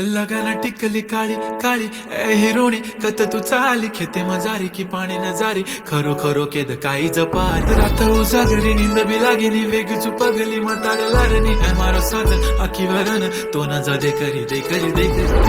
लगाना टिकली काळी काळी हिरोणी कत तू चाली? खेते मजारी की पाणी न जारी खरो खरो केद काही जपात. रात्र उजागरी निंद बी लागेनी वेग चुपगली मतार लारणी. मारो साधन आखी वरण तो न जा दे करी दे करी दे करी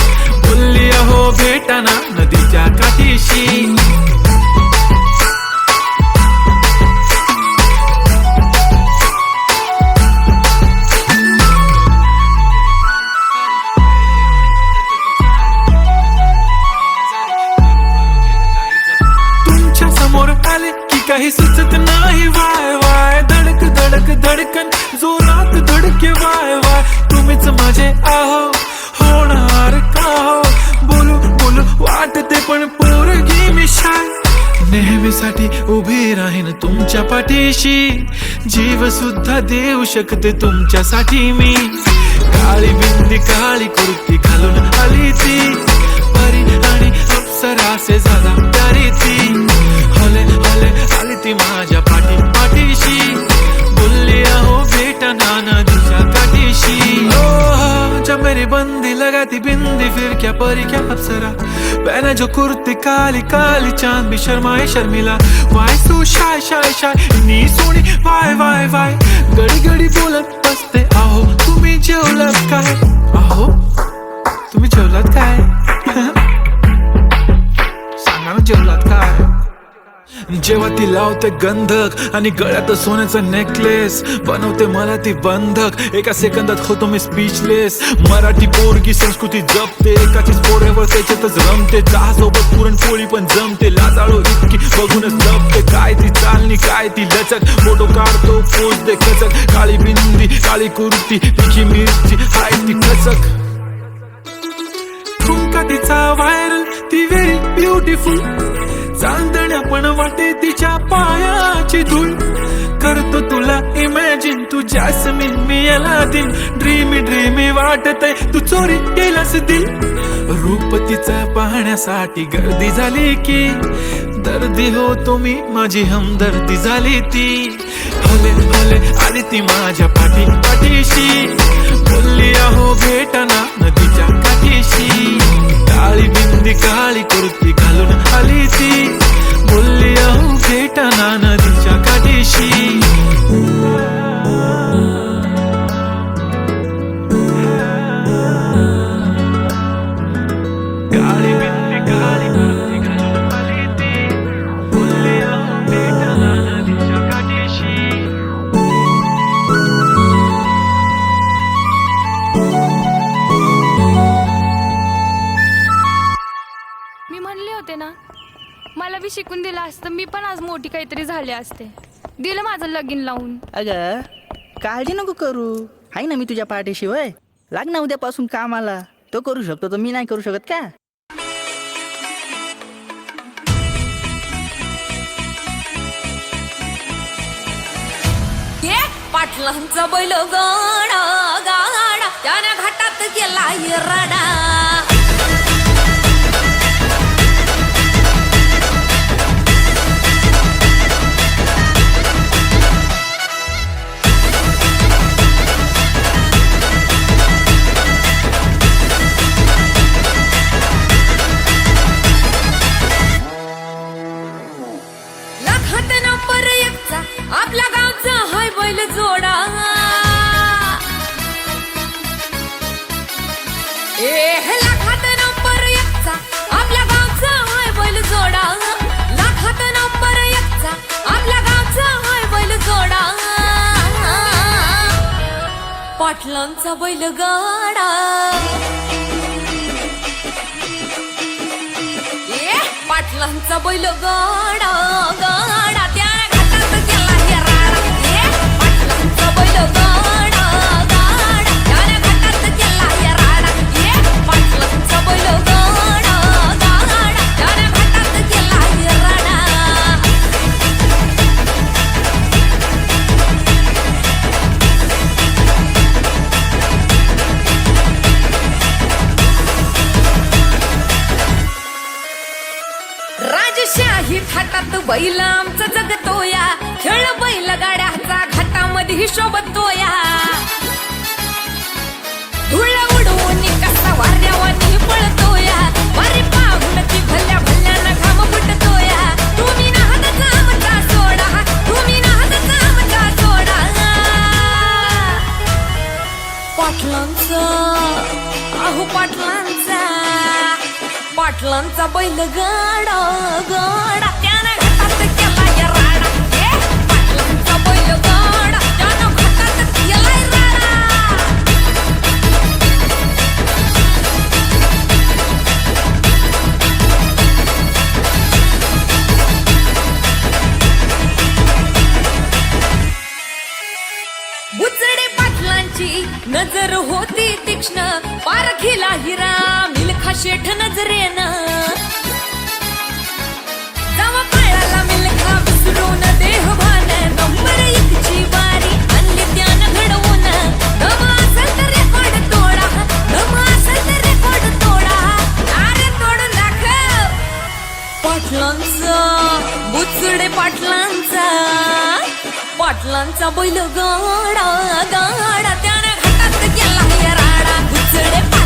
भेटाना नदीच्या काठीशी. उभी राहीन तुमच्या पाठीशी. जीव सुद्धा देऊ शकते तुमच्यासाठी मी. काळी बिंदी काळी कुर्ती घालून आली ती. परी आणि अप्सरासे झाला तरी ती हले हले आली ती माझ्या पाठी मेरी बंदी लगाती बिंदी फिर क्या परी क्या अप्सरा? पहने जो कुर्ती काली काली चांद भी शर्माए Sharmila. Why so shy shy shy नी सोनी वाय वाय वाय गडी गडी बोलत बसते आहो तुम्ही जेवलात काय? आहो तुम्ही जेवलात काय? सांगा ना जेवलात जेव्हा ती लावते गंधक आणि गळ्यात सोन्याचा नेकलेस बनवते मला ती बंधक. एका सेकंदात होतो मी स्पीचलेस मराठी पोरगी संस्कृती जपते. एकाचीच पोऱ्यावर त्याच्यातच रमते. चहासोबत पुरणपोळी पण जमते. लाजाळू इतकी बघूनच जपते. काय ती चालणी काय ती लचक? फोटो काढतो पोचते खचक. काळी बिंदी काळी कुर्ती तिची मिरची. हाय ती खचक. ठुमका तिचा व्हायरल ती व्हेरी ब्युटिफुल चांदण्या पण वाटे तिच्या पायाची धूळ करतो तुला इमॅजिन तू जॅस्मिन मी याला दिन ड्रीमी ड्रीमी वाटत तू चोरी केलास दिल. रूप तिचं पाहण्यासाठी गर्दी झाली की दर्दी हो तुम्ही माझी हमदर्दी झाली ती. हले हले आली ती माझ्या पाठी पाठीशी. मी म्हणले होते ना मला बी शिकून दिलं असतं. मी पण आज मोठी काहीतरी झाले असते. दिलं माझं लगीन लावून. अगं काळजी नको करू. आहे ना मी तुझ्या पाठीशी वय लाग ना उद्यापासून कामाला. तो करू शकतो तर मी नाही करू शकत का? पाटलांचा बैल गाणा गाडा त्याने घाटात गेला रडा पाटलांचा बैल गाडा ए पाटलांचा बैल गाडा बैल आमचा जगतोया. खेळ बैल गाड्याचा घाटामध्ये शोभतोया धुळ उडवून कसा वाऱ्यावानी पळतोया वारे पाहून ती भल्या भल्यानं घाम फुटतोया. तुम्ही नाहत आमचा सोडा. तुम्ही नाहत आमचा सोडा. पाटलांचा अहो पाटलांचा. पाटलांचा बैल गाडा गाडा नजर होती तीक्ष्ण पारखीला हिरा मिल्खा शेठ नजरेनं. देह भान घडवून. पाटलांचा बुचडे पाटलांचा. पाटलांचा बैल गाडा गाडा त्या राडा बुचडे